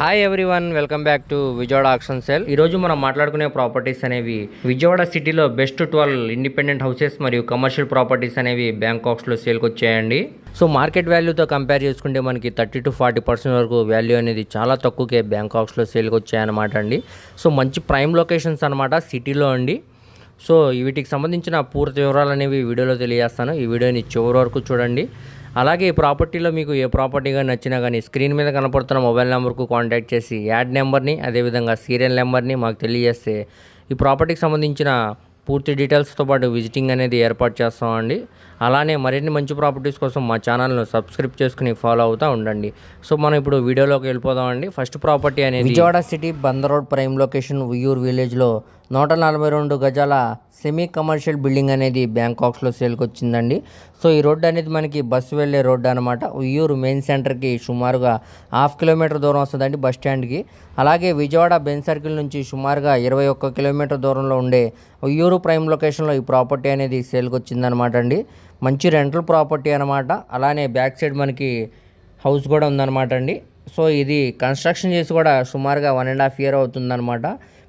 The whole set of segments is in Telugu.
Hi everyone welcome back to Vijayawada auction cell ఈ రోజు మనం మాట్లాడుకునే ప్రాపర్టీస్ అనేవి విజయవాడ సిటీలో బెస్ట్ ట్వెల్వ్ ఇండిపెండెంట్ హౌసెస్ మరియు కమర్షియల్ ప్రాపర్టీస్ అనేవి బ్యాంకాక్స్లో సేల్కి వచ్చాయండి. సో మార్కెట్ వాల్యూతో కంపేర్ చేసుకుంటే మనకి థర్టీ టు ఫార్టీ పర్సెంట్ వరకు వాల్యూ అనేది చాలా తక్కువకే బ్యాంకాక్స్లో సేల్కి వచ్చాయన్నమాట అండి. సో మంచి ప్రైమ్ లొకేషన్స్ అనమాట సిటీలో అండి. సో వీటికి సంబంధించిన పూర్తి వివరాలు అనేవి వీడియోలో తెలియజేస్తాను. ఈ వీడియోని చివరి వరకు చూడండి. అలాగే ఈ ప్రాపర్టీలో మీకు ఏ ప్రాపర్టీగా నచ్చినా కానీ స్క్రీన్ మీద కనపడుతున్న మొబైల్ నెంబర్కు కాంటాక్ట్ చేసి యాడ్ నెంబర్ని అదేవిధంగా సీరియల్ నెంబర్ని మాకు తెలియజేస్తే ఈ ప్రాపర్టీకి సంబంధించిన పూర్తి డీటెయిల్స్తో పాటు విజిటింగ్ అనేది ఏర్పాటు చేస్తామండి అలానే మరిన్ని మంచి ప్రాపర్టీస్ కోసం మా ఛానల్ను సబ్స్క్రైబ్ చేసుకుని ఫాలో అవుతూ ఉండండి. సో మనం ఇప్పుడు వీడియోలోకి వెళ్ళిపోదామండి ఫస్ట్ ప్రాపర్టీ అనేది Vijayawada city Bandar road prime location Uyyur విలేజ్లో నూట నలభై రెండు గజాల సెమీ కమర్షియల్ బిల్డింగ్ అనేది బ్యాంకాక్స్లో సేల్కి వచ్చిందండి. సో ఈ రోడ్డు అనేది మనకి బస్సు వెళ్ళే రోడ్డు అనమాట ఉయ్యూరు మెయిన్ సెంటర్కి సుమారుగా హాఫ్ కిలోమీటర్ దూరం వస్తుందండి బస్ స్టాండ్కి. అలాగే విజయవాడ బెన్ సర్కిల్ నుంచి సుమారుగా ఇరవై ఒక్క కిలోమీటర్ దూరంలో ఉండే ఉయ్యూరు ప్రైమ్ లొకేషన్లో ఈ ప్రాపర్టీ అనేది సేల్కి వచ్చిందనమాట అండి. మంచి రెంటల్ ప్రాపర్టీ అనమాట అలానే బ్యాక్ సైడ్ మనకి హౌస్ కూడా ఉందన్నమాట అండి. సో ఇది కన్స్ట్రక్షన్ చేసి కూడా సుమారుగా వన్ అండ్ హాఫ్ ఇయర్ అవుతుందన్నమాట.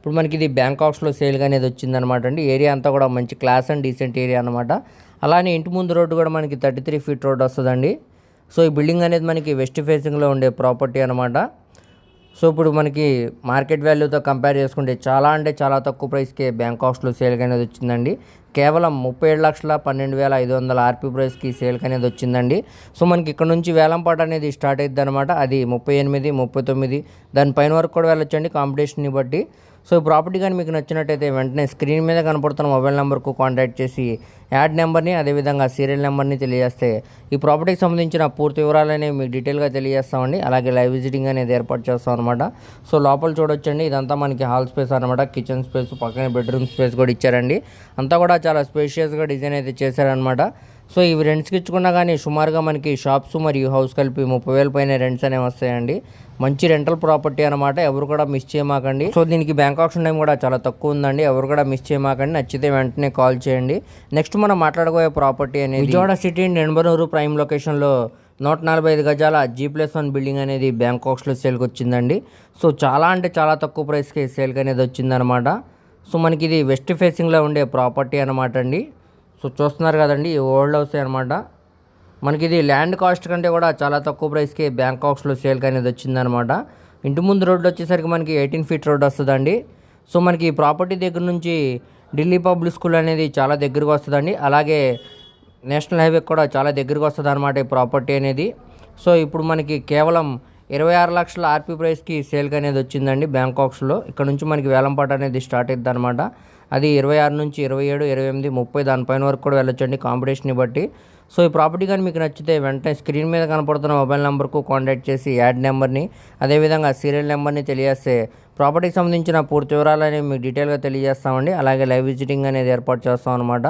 ఇప్పుడు మనకి ఇది బ్యాంకాక్స్లో సేల్గా అనేది వచ్చిందనమాట అండి. ఏరియా అంతా కూడా మంచి క్లాస్ అండ్ డీసెంట్ ఏరియా అనమాట. అలానే ఇంటి ముందు రోడ్డు కూడా మనకి థర్టీ త్రీ ఫీట్ రోడ్ వస్తుందండి. సో ఈ బిల్డింగ్ అనేది మనకి వెస్ట్ ఫేసింగ్లో ఉండే ప్రాపర్టీ అనమాట. సో ఇప్పుడు మనకి మార్కెట్ వాల్యూతో కంపేర్ చేసుకుంటే చాలా అంటే చాలా తక్కువ ప్రైస్కే బ్యాంకాక్స్లో సేల్కి అనేది వచ్చిందండి. కేవలం ముప్పై ఏడు లక్షల పన్నెండు వేల ఐదు వందల ఆర్పీ ప్రైస్కి సేల్కి అనేది వచ్చిందండి. సో మనకి ఇక్కడ నుంచి వేలంపాట అనేది స్టార్ట్ అవుతుంది అనమాట అది ముప్పై ఎనిమిది ముప్పై తొమ్మిది దానిపైన వరకు కూడా వెళ్ళొచ్చండి కాంపిటీషన్ని బట్టి. సో ఈ ప్రాపర్టీ కానీ మీకు నచ్చినట్టయితే వెంటనే స్క్రీన్ మీద కనపడుతున్న మొబైల్ నెంబర్కు కాంటాక్ట్ చేసి యాడ్ నెంబర్ని అదేవిధంగా సీరియల్ నెంబర్ని తెలియజేస్తే ఈ ప్రాపర్టీకి సంబంధించిన పూర్తి వివరాలనే మీకు డీటెయిల్గా తెలియజేస్తామండి. అలాగే లైవ్ విజిటింగ్ అనేది ఏర్పాటు చేస్తాం అనమాట సో లోపల చూడొచ్చండి. ఇదంతా మనకి హాల్ స్పేస్ అనమాట కిచెన్ స్పేస్ పక్కనే బెడ్రూమ్ స్పేస్ కూడా ఇచ్చారండి. అంతా కూడా చాలా స్పేషియస్గా డిజైన్ అయితే చేశారనమాట సో ఇవి రెంట్స్కి ఇచ్చుకున్నా కానీ సుమారుగా మనకి షాప్స్ మరియు హౌస్ కలిపి ముప్పై వేల పైన రెంట్స్ అనేవి వస్తాయండి. మంచి రెంటల్ ప్రాపర్టీ అనమాట ఎవరు కూడా మిస్ చేయమాకండి. సో దీనికి బ్యాంక్ ఆప్షన్ టైం కూడా చాలా తక్కువ ఉందండి. ఎవరు కూడా మిస్ చేయమాకండి. నచ్చితే వెంటనే కాల్ చేయండి. నెక్స్ట్ మనం మాట్లాడబోయే ప్రాపర్టీ అనేది విజయవాడ సిటీ నెంబనూరు ప్రైమ్ లొకేషన్లో నూట నలభై ఐదు గజాల జీ ప్లస్ వన్ బిల్డింగ్ అనేది బ్యాంకాక్స్లో సేల్కి వచ్చిందండి. సో చాలా అంటే చాలా తక్కువ ప్రైస్కి సేల్కి అనేది వచ్చిందనమాట సో మనకి ఇది వెస్ట్ ఫేసింగ్లో ఉండే ప్రాపర్టీ అనమాట అండి. సో చూస్తున్నారు కదండి ఈ ఓల్డ్ హౌస్ అనమాట మనకి ఇది ల్యాండ్ కాస్ట్ కంటే కూడా చాలా తక్కువ ప్రైస్కి బ్యాంకాక్స్లో సేల్కి అనేది వచ్చిందనమాట ఇంటి ముందు రోడ్డు వచ్చేసరికి మనకి ఎయిటీన్ ఫీట్ రోడ్ వస్తుందండి. సో మనకి ఈ ప్రాపర్టీ దగ్గర నుంచి ఢిల్లీ పబ్లిక్ స్కూల్ అనేది చాలా దగ్గరకు వస్తుందండి. అలాగే నేషనల్ హైవే కూడా చాలా దగ్గరకు వస్తుంది అనమాట ఈ ప్రాపర్టీ అనేది. సో ఇప్పుడు మనకి కేవలం ఇరవై ఆరు లక్షల ఆర్పీ ప్రైస్కి సేల్కి అనేది వచ్చిందండి బ్యాంకాక్స్లో. ఇక్కడ నుంచి మనకి వేలంపాట అనేది స్టార్ట్ అవుతుంది అనమాట అది ఇరవై ఆరు నుంచి ఇరవై ఏడు ఇరవై ఎనిమిది ముప్పై దానిపైన వరకు కూడా వెళ్ళొచ్చండి కాంపిటీషన్ని బట్టి. సో ఈ ప్రాపర్టీ కానీ మీకు నచ్చితే వెంటనే స్క్రీన్ మీద కనపడుతున్న మొబైల్ నెంబర్కు కాంటాక్ట్ చేసి యాడ్ నెంబర్ని అదేవిధంగా సీరియల్ నెంబర్ని తెలియజేస్తే ప్రాపర్టీకి సంబంధించిన పూర్తి వివరాలని మీకు డీటెయిల్గా తెలియజేస్తామండి. అలాగే లైవ్ విజిటింగ్ అనేది ఏర్పాటు చేస్తాం అనమాట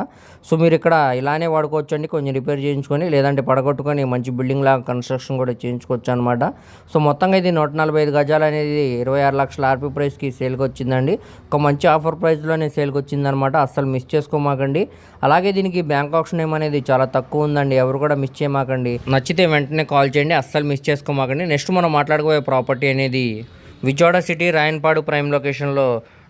సో మీరు ఇక్కడ ఇలానే వాడుకోవచ్చు అండి కొంచెం రిపేర్ చేయించుకొని లేదంటే పడగొట్టుకొని మంచి బిల్డింగ్ లాగా కన్స్ట్రక్షన్ కూడా చేయించుకోవచ్చు అనమాట సో మొత్తంగా ఇది నూట నలభై ఐదు గజాలు అనేది ఇరవై ఆరు లక్షల ఆర్పీ ప్రైస్కి సేల్కి వచ్చిందండి. ఒక మంచి ఆఫర్ ప్రైస్లోనే సేల్కి వచ్చిందనమాట అస్సలు మిస్ చేసుకోమాకండి. అలాగే దీనికి బ్యాంక్ ఆప్షన్ ఏమనేది చాలా తక్కువ ఉందండి. ఎవరు కూడా మిస్ చేయమాకండి. నచ్చితే వెంటనే కాల్ చేయండి. అస్సలు మిస్ చేసుకోమాకండి. నెక్స్ట్ మనం మాట్లాడుకోబోయే ప్రాపర్టీ అనేది విజయవాడ సిటీ రాయన్పాడు ప్రైమ్ లొకేషన్లో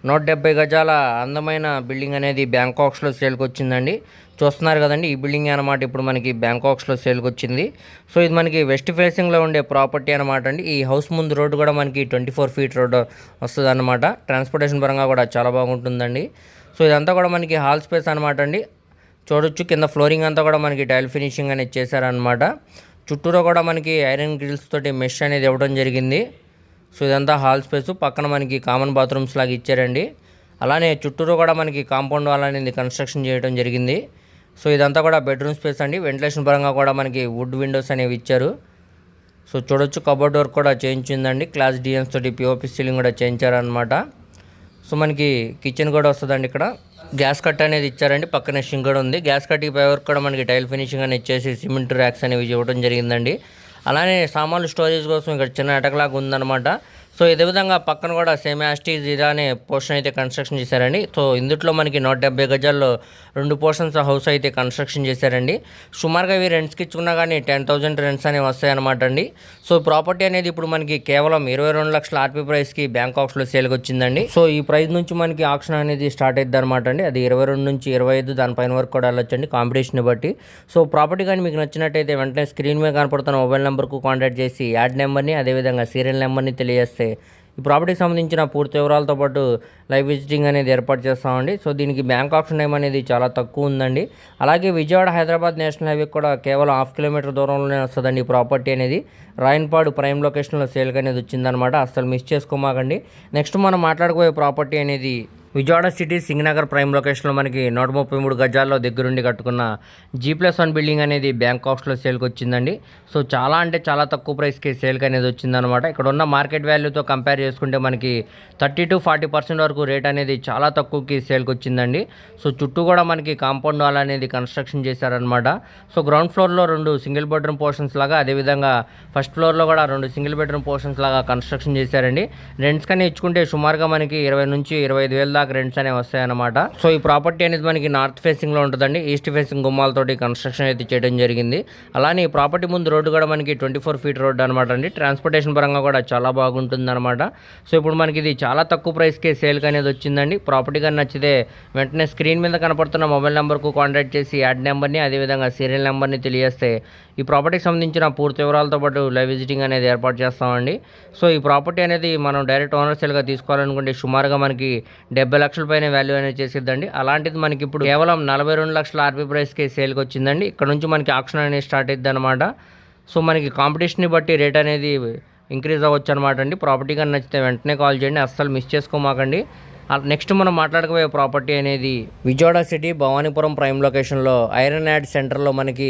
నూట డెబ్బై గజాల అందమైన బిల్డింగ్ అనేది బ్యాంకాక్స్లో సేల్కి వచ్చిందండి చూస్తున్నారు కదండి ఈ బిల్డింగ్ అనమాట ఇప్పుడు మనకి బ్యాంకాక్స్లో సేల్కి వచ్చింది సో ఇది మనకి వెస్ట్ ఫేసింగ్లో ఉండే ప్రాపర్టీ అనమాట అండి. ఈ హౌస్ ముందు రోడ్డు కూడా మనకి ట్వంటీ ఫోర్ ఫీట్ రోడ్ వస్తుంది అనమాట ట్రాన్స్పోర్టేషన్ పరంగా కూడా చాలా బాగుంటుందండి. సో ఇదంతా కూడా మనకి హాల్ స్పేస్ అనమాట అండి. చూడొచ్చు కింద ఫ్లోరింగ్ అంతా కూడా మనకి టైల్ ఫినిషింగ్ అనేది చేశారనమాట చుట్టూరా కూడా మనకి ఐరన్ గ్రిల్స్ తోటి మెష్ అనేది ఇవ్వడం జరిగింది. సో ఇదంతా హాల్ స్పేస్. పక్కన మనకి కామన్ బాత్రూమ్స్ లాగా ఇచ్చారండి. అలానే చుట్టూరు కూడా మనకి కాంపౌండ్ వాల్ అనేది కన్స్ట్రక్షన్ చేయడం జరిగింది. సో ఇదంతా కూడా బెడ్రూమ్ స్పేస్ అండి. వెంటిలేషన్ పరంగా కూడా మనకి వుడ్ విండోస్ అనేవి ఇచ్చారు. సో చూడొచ్చు కబోర్డ్ వర్క్ కూడా చేయించిందండి క్లాస్ డిఎన్స్ తోటి పిఓపి సీలింగ్ కూడా చేయించారనమాట సో మనకి కిచెన్ కూడా వస్తుందండి ఇక్కడ. గ్యాస్ కట్ అనేది ఇచ్చారండి. పక్కనే షింక్ కూడా ఉంది. గ్యాస్ కట్కి పై వరకు కూడా మనకి టైల్ ఫినిషింగ్ అనేది ఇచ్చేసి సిమెంట్ ర్యాక్స్ అనేవి ఇవ్వడం జరిగిందండి. అలానే సామాన్లు స్టోరేజ్ కోసం ఇక్కడ చిన్న అటకలాగా ఉందన్నమాట. సో ఇదే విధంగా పక్కన కూడా సేమ్ యాస్టీజ్ ఇలానే పోర్షన్ అయితే కన్స్ట్రక్షన్ చేశారండి. సో ఇందులో మనకి నూట డెబ్బై గజాల్లో రెండు పోర్షన్స్ హౌస్ అయితే కన్స్ట్రక్షన్ చేశారండి. సుమారుగా ఇవి రెంట్స్కి ఇచ్చుకున్నా కానీ టెన్ థౌజండ్ రెంట్స్ అనేవి వస్తాయన్నమాట అండి. సో ప్రాపర్టీ అనేది ఇప్పుడు మనకి కేవలం ఇరవై రెండు లక్షల ఆర్పీ ప్రైస్కి బ్యాంక్ ఆఫ్స్లో సేల్కి వచ్చిందండి. సో ఈ ప్రైస్ నుంచి మనకి ఆప్షన్ అనేది స్టార్ట్ అవుతుంది అనమాట అండి. అది ఇరవై రెండు నుంచి ఇరవై ఐదు దానిపైన వరకు కూడా వెళ్ళొచ్చండి కాంపిటీషన్ బట్టి. సో ప్రాపర్టీ కానీ మీకు నచ్చినట్టయితే వెంటనే స్క్రీన్ మీద కనపడుతున్న మొబైల్ నెంబర్కు కాంటాక్ట్ చేసి యాడ్ నెంబర్ని అదేవిధంగా సీరియల్ నెంబర్ని తెలియజేస్తే ఈ ప్రాపర్టీకి సంబంధించిన పూర్తి వివరాలతో పాటు లైవ్ విజిటింగ్ అనేది ఏర్పాటు చేస్తామండి. సో దీనికి బ్యాంక్ ఆప్షన్ టైం అనేది చాలా తక్కువ ఉందండి. అలాగే విజయవాడ హైదరాబాద్ నేషనల్ హైవే కూడా కేవలం హాఫ్ కిలోమీటర్ దూరంలోనే వస్తుందండి ఈ ప్రాపర్టీ అనేది. రాయన్పాడు ప్రైమ్ లొకేషన్లో సేల్కి అనేది వచ్చిందనమాట అసలు మిస్ చేసుకోమాకండి. నెక్స్ట్ మనం మాట్లాడుకోయే ప్రాపర్టీ అనేది విజయవాడ సిటీ సింగనగర్ ప్రైమ్ లొకేషన్లో మనకి నూట ముప్పై మూడు గజాల్లో దగ్గరుండి కట్టుకున్న జీ ప్లస్ వన్ బిల్డింగ్ అనేది బ్యాంక్ ఆఫ్స్లో సేల్కి వచ్చిందండి. సో చాలా అంటే చాలా తక్కువ ప్రైస్కి సేల్కి అనేది వచ్చిందనమాట ఇక్కడ ఉన్న మార్కెట్ వాల్యూతో కంపేర్ చేసుకుంటే మనకి థర్టీ టు ఫార్టీ పర్సెంట్ వరకు రేట్ అనేది చాలా తక్కువకి సేల్కి వచ్చిందండి. సో చుట్టూ కూడా మనకి కాంపౌండ్ వాల్ అనేది కన్స్ట్రక్షన్ చేశారనమాట సో గ్రౌండ్ ఫ్లోర్లో రెండు సింగిల్ బెడ్రూమ్ పోర్షన్స్ లాగా అదేవిధంగా ఫస్ట్ ఫ్లోర్లో కూడా రెండు సింగిల్ బెడ్రూమ్ పోర్షన్స్ లాగా కన్స్ట్రక్షన్ చేశారండి. రెంట్స్ కానీ ఇచ్చుకుంటే సుమారుగా మనకి ఇరవై నుంచి ఇరవై ఐదు వేల దాకా రెంట్స్ అనేవి వస్తాయన్నమాట. సో ఈ ప్రాపర్టీ అనేది మనకి నార్త్ ఫేసింగ్లో ఉంటుందండి. ఈస్ట్ ఫేసింగ్ గుమ్మాలతోటి కన్స్ట్రక్షన్ అయితే చేయడం జరిగింది. అలానే ఈ ప్రాపర్టీ ముందు రోడ్డు కూడా మనకి ట్వంటీ ఫోర్ ఫీట్ రోడ్ అనమాట అండి. ట్రాన్స్పోర్టేషన్ పరంగా కూడా చాలా బాగుంటుంది అనమాట సో ఇప్పుడు మనకి ఇది చాలా తక్కువ ప్రైస్కే సేల్ అనేది వచ్చిందండి. ప్రాపర్టీ కానీ నచ్చితే వెంటనే స్క్రీన్ మీద కనపడుతున్న మొబైల్ నెంబర్కు కాంటాక్ట్ చేసి యాడ్ నెంబర్ని అదేవిధంగా సీరియల్ నెంబర్ని తెలియజేస్తే ఈ ప్రాపర్టీకి సంబంధించిన పూర్తి వివరాలతో పాటు లైవ్ విజిటింగ్ అనేది ఏర్పాటు చేస్తామండి. సో ఈ ప్రాపర్టీ అనేది మనం డైరెక్ట్ ఓనర్ సేల్గా తీసుకోవాలనుకుంటే సుమారుగా మనకి డెబ్బై లక్షల పైన వాల్యూ అనేది చేసిద్దండి. అలాంటిది మనకి ఇప్పుడు కేవలం నలభై రెండు లక్షల ఆర్పీ ప్రైస్కి సేల్కి వచ్చిందండి. ఇక్కడ నుంచి మనకి ఆప్షన్ అనేది స్టార్ట్ అయింది అనమాట సో మనకి కాంపిటీషన్ని బట్టి రేట్ అనేది ఇంక్రీజ్ అవ్వచ్చు అనమాట అండి. ప్రాపర్టీ కానీ నచ్చితే వెంటనే కాల్ చేయండి. అస్సలు మిస్ చేసుకోమాకండి. నెక్స్ట్ మనం మాట్లాడకపోయే ప్రాపర్టీ అనేది విజయవాడ సిటీ భవానీపురం ప్రైమ్ లొకేషన్లో ఐరన్ యాడ్ సెంటర్లో మనకి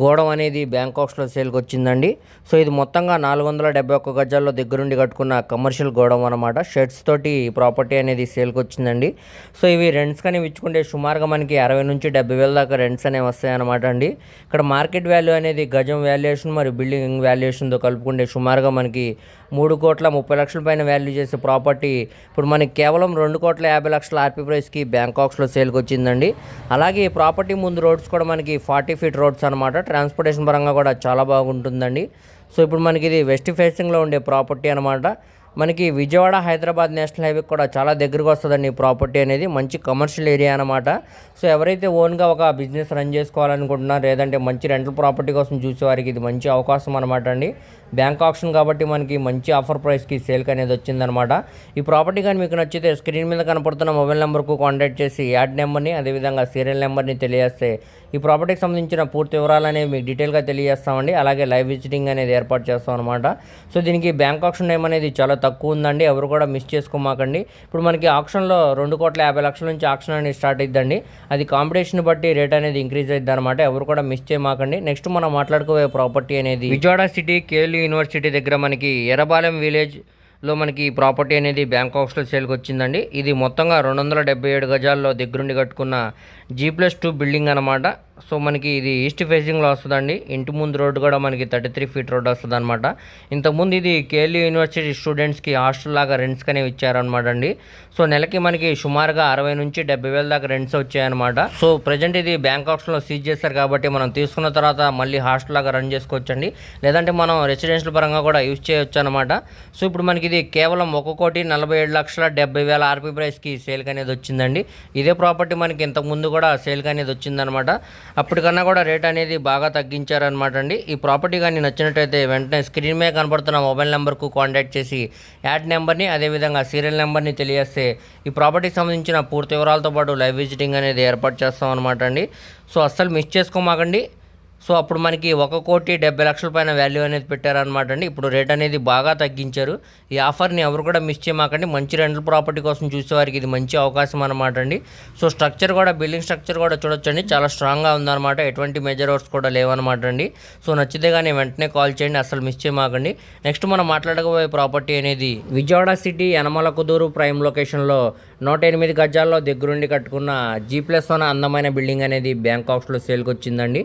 గోడం అనేది బ్యాంకాక్స్లో సేల్కి వచ్చిందండి సో ఇది మొత్తంగా నాలుగు వందల డెబ్బై ఒక్క గజాల్లో దగ్గరుండి కట్టుకున్న కమర్షియల్ గోడం అనమాట షెడ్స్ తోటి ప్రాపర్టీ అనేది సేల్కి వచ్చిందండి సో ఇవి రెంట్స్ కానీ ఇచ్చుకుంటే సుమారుగా మనకి అరవై నుంచి డెబ్బై వేల దాకా రెంట్స్ అనేవి వస్తాయన్నమాట అండి. ఇక్కడ మార్కెట్ వాల్యూ అనేది గజం వాల్యుయేషన్ మరియు బిల్డింగ్ వాల్యుయేషన్తో కలుపుకుంటే సుమారుగా మనకి మూడు కోట్ల ముప్పై లక్షల పైన వాల్యూ చేసే ప్రాపర్టీ. ఇప్పుడు మనకి కేవలం రెండు కోట్ల యాభై లక్షల ఆర్పీ ప్రైస్కి బ్యాంకాక్స్లో సేల్కి వచ్చిందండి అలాగే ఈ ప్రాపర్టీ ముందు రోడ్స్ కూడా మనకి ఫార్టీ ఫీట్ రోడ్స్ అనమాట ట్రాన్స్పోర్టేషన్ పరంగా కూడా చాలా బాగుంటుందండి. సో ఇప్పుడు మనకి ఇది వెస్ట్ ఫేసింగ్లో ఉండే ప్రాపర్టీ అనమాట మనకి విజయవాడ హైదరాబాద్ నేషనల్ హైవే కూడా చాలా దగ్గరకు వస్తుందండి ఈ ప్రాపర్టీ అనేది. మంచి కమర్షియల్ ఏరియా అనమాట సో ఎవరైతే ఓన్గా ఒక బిజినెస్ రన్ చేసుకోవాలనుకుంటున్నారు లేదంటే మంచి రెంటల్ ప్రాపర్టీ కోసం చూసే వారికి ఇది మంచి అవకాశం అనమాట అండి. బ్యాంక్ ఆప్షన్ కాబట్టి మనకి మంచి ఆఫర్ ప్రైస్కి సేల్కి అనేది వచ్చిందనమాట ఈ ప్రాపర్టీ కానీ మీకు నచ్చితే స్క్రీన్ మీద కనపడుతున్న మొబైల్ నెంబర్కు కాంటాక్ట్ చేసి యాడ్ నెంబర్ని అదేవిధంగా సీరియల్ నెంబర్ని తెలియజేస్తే ఈ ప్రాపర్టీకి సంబంధించిన పూర్తి వివరాలు అనేవి మీకు డీటెయిల్గా తెలియజేస్తామండి. అలాగే లైవ్ విజిటింగ్ అనేది ఏర్పాటు చేస్తాం అనమాట సో దీనికి బ్యాంక్ ఆప్షన్ టైం అనేది చాలా తక్కువ ఉందండి. ఎవరు కూడా మిస్ చేసుకోమాకండి. ఇప్పుడు మనకి ఆప్షన్లో రెండు కోట్ల యాభై లక్షల నుంచి ఆప్షన్ అనేది స్టార్ట్ అయిద్దండి. అది కాంపిటీషన్ బట్టి రేట్ అనేది ఇంక్రీజ్ అయిద్ది అనమాట ఎవరు కూడా మిస్ చేయమాకండి. నెక్స్ట్ మనం మాట్లాడుకోవే ప్రాపర్టీ అనేది విజయవాడ సిటీ కేఎల్ యూనివర్సిటీ దగ్గర మనకి ఎరబాలెం విలేజ్ లో మనకి ఈ ప్రాపర్టీ అనేది బ్యాంక్ ఆఫ్స్లో సేల్కి వచ్చిందండి. ఇది మొత్తంగా రెండు వందల డెబ్బై ఏడు గజాల్లో దగ్గరుండి కట్టుకున్న జీ ప్లస్ టూ బిల్డింగ్ అనమాట సో మనకి ఇది ఈస్ట్ ఫేసింగ్లో వస్తుందండి. ఇంటి ముందు రోడ్డు కూడా మనకి థర్టీ త్రీ ఫీట్ రోడ్ వస్తుంది అనమాట ఇంతకుముందు ఇది కేఎల్యూ యూనివర్సిటీ స్టూడెంట్స్కి హాస్టల్ లాగా రెంట్స్ అనేవి ఇచ్చారనమాట అండి. సో నెలకి మనకి సుమారుగా అరవై నుంచి డెబ్బై వేల దాకా రెంట్స్ వచ్చాయన్నమాట. సో ప్రజెంట్ ఇది బ్యాంక్ ఆప్షన్లో సీజ్ చేస్తారు కాబట్టి మనం తీసుకున్న తర్వాత మళ్ళీ హాస్టల్ లాగా రన్ చేసుకోవచ్చండి. లేదంటే మనం రెసిడెన్షియల్ పరంగా కూడా యూజ్ చేయొచ్చు అనమాట సో ఇప్పుడు మనకి ఇది కేవలం ఒక కోటి నలభై ఏడు లక్షల డెబ్బై వేల ఆర్పీ ప్రైస్కి సేల్కి అనేది వచ్చిందండి. ఇదే ప్రాపర్టీ మనకి ఇంతకుముందు కూడా సేల్కి అనేది వచ్చిందనమాట అప్పటికన్నా కూడా రేట్ అనేది బాగా తగ్గించారనమాట అండి. ఈ ప్రాపర్టీ కానీ నచ్చినట్టయితే వెంటనే స్క్రీన్ మీద కనబడుతున్న మొబైల్ నెంబర్కు కాంటాక్ట్ చేసి యాడ్ నెంబర్ని అదేవిధంగా సీరియల్ నెంబర్ని తెలియజేస్తే ఈ ప్రాపర్టీకి సంబంధించిన పూర్తి వివరాలతో పాటు లైవ్ విజిటింగ్ అనేది ఏర్పాటు చేస్తాం అనమాట అండి. సో అస్సలు మిస్ చేసుకోమాకండి. సో అప్పుడు మనకి ఒక కోటి డెబ్బై లక్షల పైన వాల్యూ అనేది పెట్టారనమాట అండి. ఇప్పుడు రేట్ అనేది బాగా తగ్గించారు. ఈ ఆఫర్ని ఎవరు కూడా మిస్ చేయమాకండి. మంచి రెంటల్ ప్రాపర్టీ కోసం చూసేవారికి ఇది మంచి అవకాశం అనమాట అండి. సో స్ట్రక్చర్ కూడా బిల్డింగ్ స్ట్రక్చర్ కూడా చూడొచ్చండి. చాలా స్ట్రాంగ్గా ఉందన్నమాట. ఎటువంటి మేజర్ వర్క్స్ కూడా లేవన్నమాట అండి. సో నచ్చితే కానీ వెంటనే కాల్ చేయండి. అసలు మిస్ చేయమాకండి. నెక్స్ట్ మనం మాట్లాడకపోయే ప్రాపర్టీ అనేది విజయవాడ సిటీ యనమల కుదూరు ప్రైమ్ లొకేషన్లో నూట ఎనిమిది గజాల్లో దగ్గరుండి కట్టుకున్న జీ ప్లస్ వన్ అందమైన బిల్డింగ్ అనేది బ్యాంకాక్స్లో సేల్కి వచ్చిందండి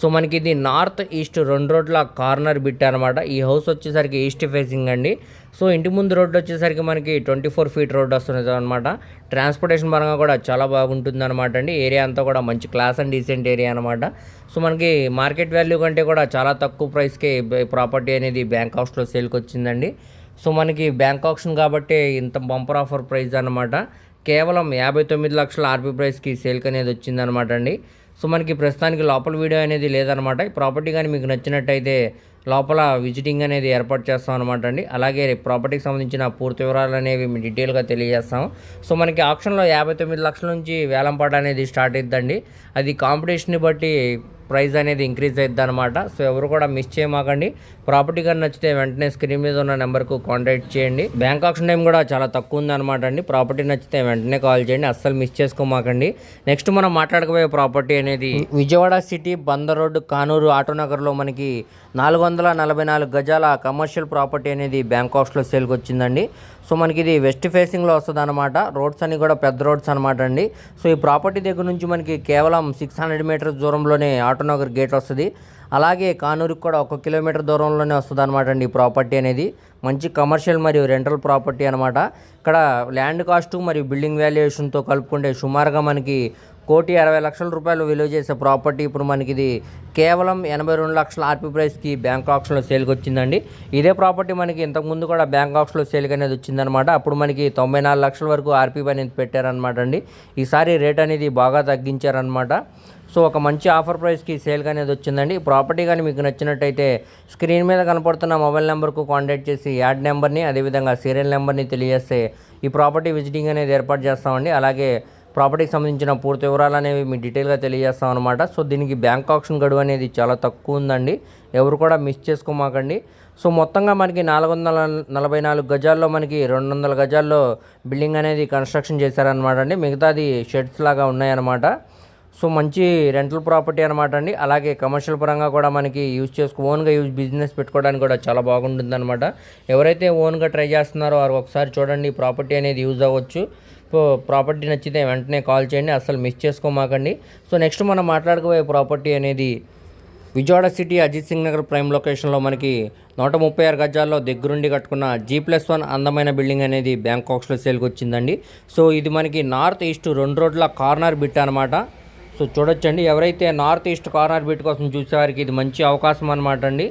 సో మనకి ఇది నార్త్ ఈస్ట్ రెండు రోడ్ల కార్నర్ బిట్ అనమాట ఈ హౌస్ వచ్చేసరికి ఈస్ట్ ఫేసింగ్ అండి. సో ఇంటి ముందు రోడ్డు వచ్చేసరికి మనకి ట్వంటీ ఫోర్ ఫీట్ రోడ్ వస్తుంది అనమాట ట్రాన్స్పోర్టేషన్ పరంగా కూడా చాలా బాగుంటుంది అనమాట అండి. ఏరియా అంతా కూడా మంచి క్లాస్ అండ్ డీసెంట్ ఏరియా అనమాట సో మనకి మార్కెట్ వాల్యూ కంటే కూడా చాలా తక్కువ ప్రైస్కే ప్రాపర్టీ అనేది బ్యాంక్ హౌస్లో సేల్కి వచ్చిందండి. సో మనకి బ్యాంక్ ఆప్షన్ కాబట్టి ఇంత బంపర్ ఆఫర్ ప్రైస్ అనమాట కేవలం యాభై తొమ్మిది లక్షల ఆర్పీ ప్రైస్కి సేల్కి అనేది వచ్చిందనమాట అండి. సో మనకి ప్రస్తుతానికి లోపల వీడియో అనేది లేదనమాట. ఈ ప్రాపర్టీ కానీ మీకు నచ్చినట్టయితే లోపల విజిటింగ్ అనేది ఏర్పాటు చేస్తాం అనమాట అండి. అలాగే ప్రాపర్టీకి సంబంధించిన పూర్తి వివరాలు అనేవి మీ డీటెయిల్గా తెలియజేస్తాం. సో మనకి ఆప్షన్లో యాభై తొమ్మిది లక్షల నుంచి వేలంపాట అనేది స్టార్ట్ అవుతుందండి అది కాంపిటీషన్ని బట్టి ప్రైస్ అనేది ఇంక్రీజ్ అవుతుంది అనమాట సో ఎవరు కూడా మిస్ చేయమాకండి. ప్రాపర్టీ కానీ నచ్చితే వెంటనే స్క్రీన్ మీద ఉన్న నెంబర్కు కాంటాక్ట్ చేయండి. బ్యాంక్ ఆప్షన్ టైం కూడా చాలా తక్కువ ఉంది అనమాట అండి. ప్రాపర్టీ నచ్చితే వెంటనే కాల్ చేయండి. అస్సలు మిస్ చేసుకోమాకండి. నెక్స్ట్ మనం మాట్లాడకపోయే ప్రాపర్టీ అనేది విజయవాడ సిటీ బందర్ రోడ్డు కానూరు ఆటోనగర్లో మనకి నాలుగు వందల నలభై నాలుగు గజాల కమర్షియల్ ప్రాపర్టీ అనేది బ్యాంక్ ఆఫ్స్లో సేల్కి వచ్చిందండి సో మనకి ఇది వెస్ట్ ఫేసింగ్లో వస్తుంది అనమాట రోడ్స్ అన్ని కూడా పెద్ద రోడ్స్ అనమాట అండి. సో ఈ ప్రాపర్టీ దగ్గర నుంచి మనకి కేవలం సిక్స్ హండ్రెడ్ మీటర్స్ దూరంలోనే ఆటోనగర్ గేట్ వస్తుంది. అలాగే కానూరుకి కూడా ఒక కిలోమీటర్ దూరంలోనే వస్తుంది అనమాట అండి ఈ ప్రాపర్టీ అనేది. మంచి కమర్షియల్ మరియు రెంటల్ ప్రాపర్టీ అనమాట ఇక్కడ ల్యాండ్ కాస్ట్ మరియు బిల్డింగ్ వాల్యుయేషన్తో కలుపుకుంటే సుమారుగా మనకి కోటి అరవై లక్షల రూపాయలు విలువ చేసే ప్రాపర్టీ ఇప్పుడు మనకి ఇది కేవలం ఎనభై రెండు లక్షల ఆర్పీ ప్రైస్కి బ్యాంక్ ఆప్షన్లో సేల్కి వచ్చిందండి. ఇదే ప్రాపర్టీ మనకి ఇంతకుముందు కూడా బ్యాంక్ ఆప్షన్లో సేల్కి అనేది వచ్చిందనమాట అప్పుడు మనకి తొంభై నాలుగు లక్షల వరకు ఆర్పీ అనేది పెట్టారనమాట అండి. ఈసారి రేట్ అనేది బాగా తగ్గించారనమాట సో ఒక మంచి ఆఫర్ ప్రైస్కి సేల్ అనేది వచ్చిందండి. ఈ ప్రాపర్టీ కానీ మీకు నచ్చినట్టయితే స్క్రీన్ మీద కనపడుతున్న మొబైల్ నెంబర్కు కాంటాక్ట్ చేసి యాడ్ నెంబర్ని అదేవిధంగా సీరియల్ నెంబర్ని తెలియజేస్తే ఈ ప్రాపర్టీ విజిటింగ్ అనేది ఏర్పాటు చేస్తామండి. అలాగే ప్రాపర్టీకి సంబంధించిన పూర్తి వివరాలు అనేవి మీ డీటెయిల్గా తెలియజేస్తాం అనమాట సో దీనికి బ్యాంక్ ఆప్షన్ గడువు అనేది చాలా తక్కువ ఉందండి. ఎవరు కూడా మిస్ చేసుకోమాకండి. సో మొత్తంగా మనకి నాలుగు వందల నలభై నాలుగు గజాల్లో మనకి రెండు వందల గజాల్లో బిల్డింగ్ అనేది కన్స్ట్రక్షన్ చేశారనమాట అండి. మిగతాది షెడ్స్ లాగా ఉన్నాయన్నమాట. సో మంచి రెంటల్ ప్రాపర్టీ అనమాట అండి. అలాగే కమర్షియల్ పరంగా కూడా మనకి యూజ్ చేసుకో ఓన్గా యూజ్ బిజినెస్ పెట్టుకోవడానికి కూడా చాలా బాగుంటుంది అనమాట ఎవరైతే ఓన్గా ట్రై చేస్తున్నారో వారు ఒకసారి చూడండి ప్రాపర్టీ అనేది యూజ్ అవ్వచ్చు. సో ప్రాపర్టీ నచ్చితే వెంటనే కాల్ చేయండి అసలు మిస్ చేసుకోమాకండి. సో నెక్స్ట్ మనం మాట్లాడుకోబోయే ప్రాపర్టీ అనేది విజయవాడ సిటీ అజిత్ సింగ్ నగర్ ప్రైమ్ లొకేషన్లో మనకి నూట ముప్పై ఆరు గజాల్లో దగ్గరుండి కట్టుకున్న జీ ప్లస్ వన్ అందమైన బిల్డింగ్ అనేది బ్యాంకాక్స్లో సేల్కి వచ్చిందండి సో ఇది మనకి నార్త్ ఈస్ట్ రెండు రోడ్ల కార్నర్ బిట్ అనమాట సో చూడొచ్చండి. ఎవరైతే నార్త్ ఈస్ట్ కార్నర్ బిట్ కోసం చూసేవారికి ఇది మంచి అవకాశం అనమాట అండి.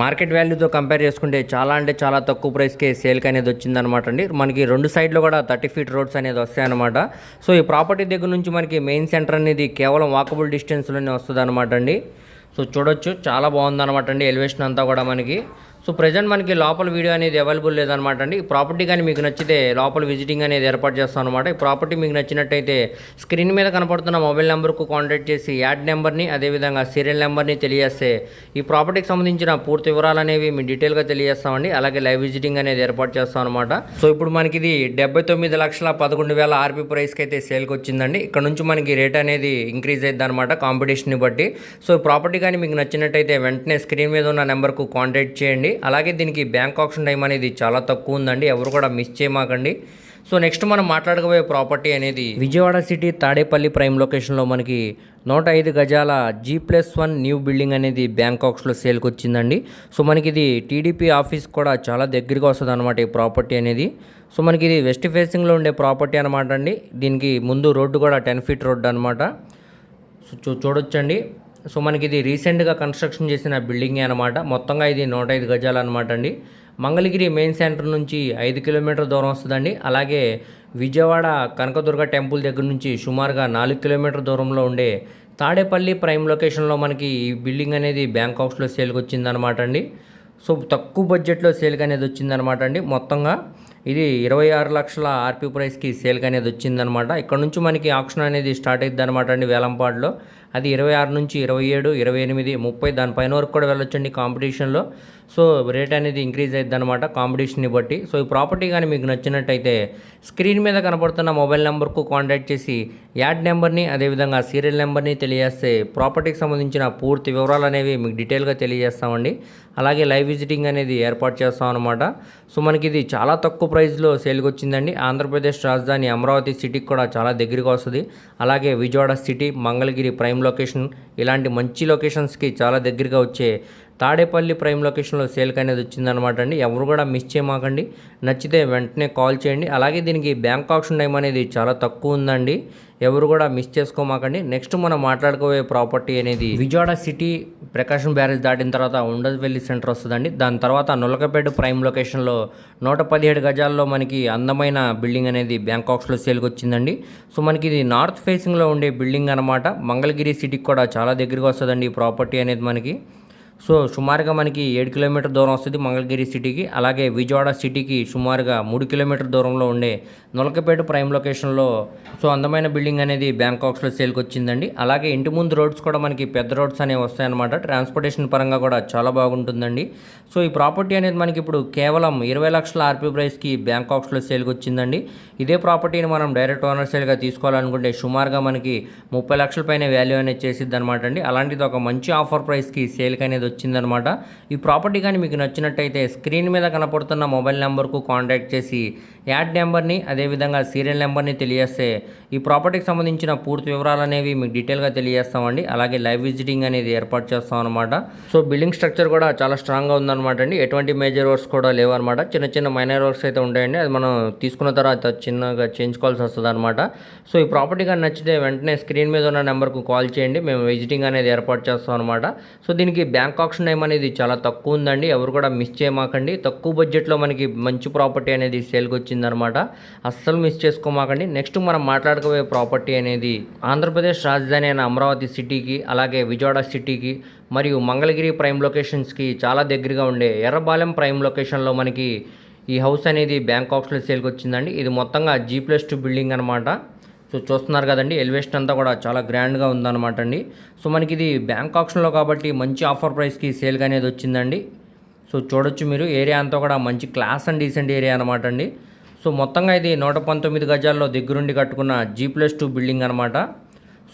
మార్కెట్ వాల్యూతో కంపేర్ చేసుకుంటే చాలా అంటే చాలా తక్కువ ప్రైస్కే సేల్కి అనేది వచ్చిందనమాట అండి. మనకి రెండు సైడ్లో కూడా థర్టీ ఫీట్ రోడ్స్ అనేది వస్తాయన్నమాట. సో ఈ ప్రాపర్టీ దగ్గర నుంచి మనకి మెయిన్ సెంటర్ అనేది కేవలం వాకబుల్ డిస్టెన్స్లోనే వస్తుంది అనమాట అండి. సో చూడొచ్చు చాలా బాగుందన్నమాట అండి. ఎలివేషన్ అంతా కూడా మనకి. సో ప్రజెంట్ మనకి లోపల వీడియో అనేది అవైలబుల్ లేదనమాట అండి. ఈ ప్రాపర్టీ కానీ మీకు నచ్చితే లోపల విజిటింగ్ అనేది ఏర్పాటు చేస్తాం అనమాట ఈ ప్రాపర్టీ మీకు నచ్చినట్టయితే స్క్రీన్ మీద కనపడుతున్న మొబైల్ నెంబర్కు కాంటాక్ట్ చేసి యాడ్ నెంబర్ని అదేవిధంగా సీరియల్ నెంబర్ని తెలియజేస్తే ఈ ప్రాపర్టీకి సంబంధించిన పూర్తి వివరాలు అనేవి మీ డీటెయిల్గా తెలియజేస్తామండి. అలాగే లైవ్ విజిటింగ్ అనేది ఏర్పాటు చేస్తాం అనమాట సో ఇప్పుడు మనకి ఇది డెబ్బై తొమ్మిది లక్షల పదకొండు వేల ఆర్పీ ప్రైస్కి అయితే సేల్కి వచ్చిందండి. ఇక్కడ నుంచి మనకి రేట్ అనేది ఇంక్రీజ్ అయింది అనమాట కాంపిటీషన్ని బట్టి. సో ప్రాపర్టీ కానీ మీకు నచ్చినట్టయితే వెంటనే స్క్రీన్ మీద ఉన్న నెంబర్కు కాంటాక్ట్ చేయండి. అలాగే దీనికి బ్యాంక్ ఆప్షన్ టైం అనేది చాలా తక్కువ ఉందండి. ఎవరు కూడా మిస్ చేయమాకండి. సో నెక్స్ట్ మనం మాట్లాడకపోయే ప్రాపర్టీ అనేది విజయవాడ సిటీ తాడేపల్లి ప్రైమ్ లొకేషన్లో మనకి నూట ఐదు గజాల G plus one new building అనేది బ్యాంకాక్స్లో సేల్కి వచ్చిందండి. సో మనకి ఇది టీడీపీ ఆఫీస్ కూడా చాలా దగ్గరగా వస్తుంది అనమాట ఈ ప్రాపర్టీ అనేది. సో మనకి ఇది వెస్ట్ ఫేసింగ్లో ఉండే ప్రాపర్టీ అనమాట అండి. దీనికి ముందు రోడ్డు కూడా టెన్ ఫీట్ రోడ్డు అనమాట సో చూ చూడొచ్చండి. సో మనకి ఇది రీసెంట్గా కన్స్ట్రక్షన్ చేసిన బిల్డింగే అనమాట మొత్తంగా ఇది నూట ఐదు గజాలు అనమాట అండి. మంగళగిరి మెయిన్ సెంటర్ నుంచి ఐదు కిలోమీటర్ దూరం వస్తుందండి. అలాగే విజయవాడ కనకదుర్గ టెంపుల్ దగ్గర నుంచి సుమారుగా నాలుగు కిలోమీటర్ దూరంలో ఉండే తాడేపల్లి ప్రైమ్ లొకేషన్లో మనకి ఈ బిల్డింగ్ అనేది బ్యాంక్ హౌస్లో సేల్కి వచ్చిందనమాట అండి. సో తక్కువ బడ్జెట్లో సేల్కి అనేది వచ్చిందనమాట అండి. మొత్తంగా ఇది ఇరవై ఆరు లక్షల ఆర్పీ ప్రైస్కి సేల్కి అనేది వచ్చిందనమాట ఇక్కడ నుంచి మనకి ఆప్షన్ అనేది స్టార్ట్ అయింది అనమాట అండి వేలంపాడులో. అది ఇరవై ఆరు నుంచి ఇరవై ఏడు ఇరవై ఎనిమిది ముప్పై దానిపైన వరకు కూడా వెళ్ళొచ్చండి కాంపిటీషన్లో. సో రేట్ అనేది ఇంక్రీజ్ అవుతుంది అనమాట కాంపిటీషన్ని బట్టి. సో ఈ ప్రాపర్టీ కానీ మీకు నచ్చినట్టయితే స్క్రీన్ మీద కనపడుతున్న మొబైల్ నెంబర్కు కాంటాక్ట్ చేసి యాడ్ నెంబర్ని అదేవిధంగా సీరియల్ నెంబర్ని తెలియజేస్తే ప్రాపర్టీకి సంబంధించిన పూర్తి వివరాలు అనేవి మీకు డీటెయిల్గా తెలియజేస్తామండి. అలాగే లైవ్ విజిటింగ్ అనేది ఏర్పాటు చేస్తాం అనమాట సో మనకి ఇది చాలా తక్కువ ప్రైస్లో సేల్కి వచ్చిందండి. ఆంధ్రప్రదేశ్ రాజధాని అమరావతి సిటీకి కూడా చాలా దగ్గరగా వస్తుంది. అలాగే Vijayawada city Mangalagiri prime prime location. ఇలాంటి మంచి లొకేషన్స్కి చాలా దగ్గరగా వచ్చే తాడేపల్లి ప్రైమ్ లొకేషన్లో సేల్కి అనేది వచ్చిందనమాట అండి. ఎవరు కూడా మిస్ చేయమాకండి. నచ్చితే వెంటనే కాల్ చేయండి. అలాగే దీనికి బ్యాంక్ ఆప్షన్ టైం అనేది చాలా తక్కువ ఉందండి. ఎవరు కూడా మిస్ చేసుకోమాకండి. నెక్స్ట్ మనం మాట్లాడుకోబోయే ప్రాపర్టీ అనేది విజయవాడ సిటీ ప్రకాశం బ్యారేజ్ దాటిన తర్వాత ఉండదువెల్లి సెంటర్ వస్తుందండి. దాని తర్వాత నులకపేట ప్రైమ్ లొకేషన్లో నూట పదిహేడు గజాల్లో మనకి అందమైన బిల్డింగ్ అనేది బ్యాంకాక్స్లో సేల్కి వచ్చిందండి. సో మనకి ఇది నార్త్ ఫేసింగ్లో ఉండే బిల్డింగ్ అనమాట మంగళగిరి సిటీకి కూడా చాలా దగ్గరగా వస్తుందండి ఈ ప్రాపర్టీ అనేది మనకి. సో సుమారుగా మనకి ఏడు కిలోమీటర్ దూరం వస్తుంది మంగళగిరి సిటీకి అలాగే విజయవాడ సిటీకి సుమారుగా మూడు కిలోమీటర్ దూరంలో ఉండే నులకపేట ప్రైమ్ లొకేషన్లో సో అందమైన బిల్డింగ్ అనేది బ్యాంకాక్స్లో సేల్కి వచ్చిందండి అలాగే ఇంటి ముందు రోడ్స్ కూడా మనకి పెద్ద రోడ్స్ అనేవి వస్తాయన్నమాట. ట్రాన్స్పోర్టేషన్ పరంగా కూడా చాలా బాగుంటుందండి. సో ఈ ప్రాపర్టీ అనేది మనకి ఇప్పుడు కేవలం ఇరవై లక్షల ఆర్పీ ప్రైస్కి బ్యాంకాక్స్లో సేల్కి వచ్చిందండి ఇదే ప్రాపర్టీని మనం డైరెక్ట్ ఓనర్ సేల్గా తీసుకోవాలనుకుంటే సుమారుగా మనకి ముప్పై లక్షల పైన వాల్యూ అనేది చేసిద్ది అనమాట అండి. అలాంటిది ఒక మంచి ఆఫర్ ప్రైస్కి సేల్కి అనేది వచ్చిందనమాట ఈ ప్రాపర్టీ కానీ మీకు నచ్చినట్టయితే స్క్రీన్ మీద కనపడుతున్న మొబైల్ నెంబర్కు కాంటాక్ట్ చేసి యాడ్ నెంబర్ని అదేవిధంగా సీరియల్ నెంబర్ని తెలియజేస్తే ఈ ప్రాపర్టీకి సంబంధించిన పూర్తి వివరాలు అనేవి మీకు డీటెయిల్గా తెలియజేస్తామండి. అలాగే లైవ్ విజిటింగ్ అనేది ఏర్పాటు చేస్తాం అనమాట సో బిల్డింగ్ స్ట్రక్చర్ కూడా చాలా స్ట్రాంగ్గా ఉందన్నమాట అండి. ఎటువంటి మేజర్ వర్క్స్ కూడా లేవన్నమాట. చిన్న చిన్న మైనర్ వర్క్స్ అయితే ఉంటాయండి. అది మనం తీసుకున్న తర్వాత చిన్నగా చేయించుకోవాల్సి వస్తుంది అనమాట సో ఈ ప్రాపర్టీ కానీ నచ్చితే వెంటనే స్క్రీన్ మీద ఉన్న నెంబర్కు కాల్ చేయండి. మేము విజిటింగ్ అనేది ఏర్పాటు చేస్తాం అనమాట సో దీనికి బ్యాంక్ ఆప్షన్ టైం అనేది చాలా తక్కువ ఉందండి. ఎవరు కూడా మిస్ చేయమాకండి. తక్కువ బడ్జెట్లో మనకి మంచి ప్రాపర్టీ అనేది సేల్కి వచ్చింది వచ్చిందనమాట. అస్సలు మిస్ చేసుకోమాకండి. నెక్స్ట్ మనం మాట్లాడుకోబోయే ప్రాపర్టీ అనేది ఆంధ్రప్రదేశ్ రాజధాని అయిన అమరావతి సిటీకి అలాగే విజయవాడ సిటీకి మరియు మంగళగిరి ప్రైమ్ లొకేషన్స్కి చాలా దగ్గరగా ఉండే ఎర్రబాలెం ప్రైమ్ లొకేషన్లో మనకి ఈ హౌస్ అనేది బ్యాంకాక్స్లో సేల్కి వచ్చిందండి. ఇది మొత్తంగా జీ ప్లస్ టూ బిల్డింగ్ అనమాట. సో చూస్తున్నారు కదండి ఎలివేషన్ అంతా కూడా చాలా గ్రాండ్గా ఉందన్నమాట అండి. సో మనకి ఇది బ్యాంక్ ఆప్షన్లో కాబట్టి మంచి ఆఫర్ ప్రైస్కి సేల్గా అనేది వచ్చిందండి. సో చూడొచ్చు మీరు. ఏరియా అంతా కూడా మంచి క్లాస్ అండ్ డీసెంట్ ఏరియా అనమాట అండి. సో మొత్తంగా ఇది నూట పంతొమ్మిది గజాల్లో దగ్గరుండి కట్టుకున్న జీ ప్లస్ టూ బిల్డింగ్ అనమాట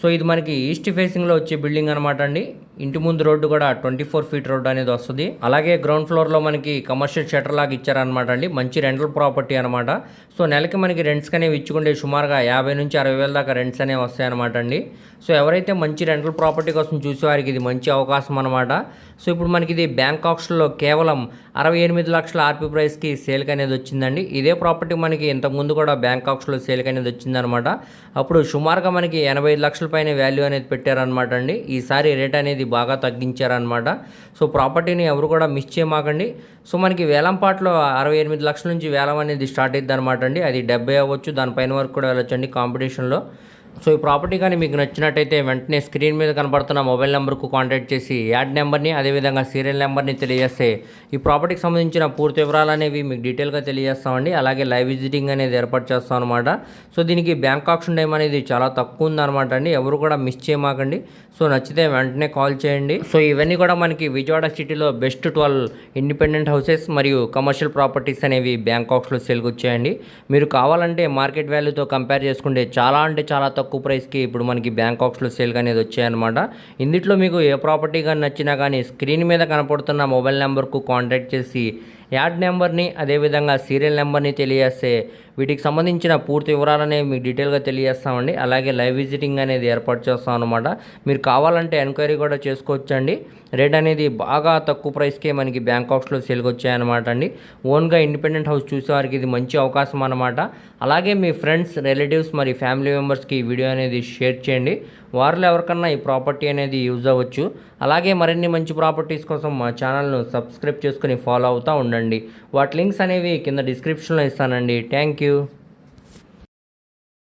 సో ఇది మనకి ఈస్ట్ ఫేసింగ్లో వచ్చే బిల్డింగ్ అనమాట అండి. ఇంటి ముందు రోడ్డు కూడా ట్వంటీ ఫోర్ ఫీట్ రోడ్డు అనేది వస్తుంది. అలాగే గ్రౌండ్ ఫ్లోర్లో మనకి కమర్షియల్ షటర్ లాగా ఇచ్చారనమాట అండి. మంచి రెంటల్ ప్రాపర్టీ అనమాట సో నెలకి మనకి రెంట్స్ అనేవి ఇచ్చుకుంటే సుమారుగా యాభై నుంచి అరవై వేల దాకా రెంట్స్ అనేవి వస్తాయన్నమాట అండి. సో ఎవరైతే మంచి రెంటల్ ప్రాపర్టీ కోసం చూసేవారికి ఇది మంచి అవకాశం అనమాట సో ఇప్పుడు మనకి ఇది బ్యాంక్ ఆక్షన్లో కేవలం అరవై ఎనిమిది లక్షల ఆర్పీ ప్రైస్కి సేల్కి అనేది వచ్చిందండి. ఇదే ప్రాపర్టీ మనకి ఇంతకుముందు కూడా బ్యాంక్ ఆక్షన్లో సేల్కి అనేది వచ్చిందనమాట అప్పుడు సుమారుగా మనకి ఎనభై ఐదు లక్షల పైన వాల్యూ అనేది పెట్టారనమాట అండి. ఈసారి రేట్ అనేది బాగా తగ్గించారనమాట సో ప్రాపర్టీని ఎవరు కూడా మిస్ చేయమాకండి. సో మనకి వేలంపాట్లో అరవై ఎనిమిది లక్షల నుంచి వేలం అనేది స్టార్ట్ అయ్యింది అనమాట అండి. అది డెబ్బై అవ్వచ్చు దానిపైన వరకు కూడా వెళ్ళొచ్చండి కాంపిటీషన్లో. సో ఈ ప్రాపర్టీ కానీ మీకు నచ్చినట్టయితే వెంటనే స్క్రీన్ మీద కనబడుతున్న మొబైల్ నెంబర్కు కాంటాక్ట్ చేసి యాడ్ నెంబర్ని అదేవిధంగా సీరియల్ నెంబర్ని తెలియజేస్తే ఈ ప్రాపర్టీకి సంబంధించిన పూర్తి వివరాలు అనేవి మీకు డీటెయిల్గా తెలియజేస్తామండి. అలాగే లైవ్ విజిటింగ్ అనేది ఏర్పాటు చేస్తాం అనమాట సో దీనికి బ్యాంక్ ఆప్షన్ టైం అనేది చాలా తక్కువ ఉందన్నమాట అండి. ఎవరు కూడా మిస్ చేయమాకండి. సో నచ్చితే వెంటనే కాల్ చేయండి. సో ఇవన్నీ కూడా మనకి విజయవాడ సిటీలో బెస్ట్ ట్వెల్వ్ ఇండిపెండెంట్ హౌసెస్ మరియు కమర్షియల్ ప్రాపర్టీస్ అనేవి బ్యాంకాక్స్లో సేల్కి వచ్చాయండి. మీరు కావాలంటే మార్కెట్ వాల్యూతో కంపేర్ చేసుకుంటే చాలా అంటే చాలా తక్కువ తక్కువ ప్రైస్కి ఇప్పుడు మనకి బ్యాంకాక్స్లో సేల్ అనేది వచ్చాయన్నమాట. ఇందుట్లో మీకు ఏ ప్రాపర్టీ కానీ నచ్చినా కానీ స్క్రీన్ మీద కనపడుతున్న మొబైల్ నెంబర్కు కాంటాక్ట్ చేసి యాడ్ నెంబర్ని అదేవిధంగా సీరియల్ నెంబర్ని తెలియజేస్తే వీటికి సంబంధించిన పూర్తి వివరాలనే మీకు డీటెయిల్గా తెలియజేస్తామండి. అలాగే లైవ్ విజిటింగ్ అనేది ఏర్పాటు చేస్తాం అనమాట మీరు కావాలంటే ఎంక్వైరీ కూడా చేసుకోవచ్చండి. రేట్ అనేది బాగా తక్కువ ప్రైస్కే మనకి బ్యాంకాక్స్లో సేల్కి వచ్చాయన్నమాట అండి ఓన్గా ఇండిపెండెంట్ హౌస్ చూసేవారికి ఇది మంచి అవకాశం అనమాట అలాగే మీ ఫ్రెండ్స్ రిలేటివ్స్ మరి ఫ్యామిలీ మెంబర్స్కి ఈ వీడియో అనేది షేర్ చేయండి. వారిలో ఎవరికన్నా ఈ ప్రాపర్టీ అనేది యూజ్ అవ్వచ్చు. అలాగే మరిన్ని మంచి ప్రాపర్టీస్ కోసం మా ఛానల్ను సబ్స్క్రైబ్ చేసుకుని ఫాలో అవుతూ ఉండండి. వాటి లింక్స్ అనేవి కింద డిస్క్రిప్షన్లో ఇస్తానండి. Thank you. you.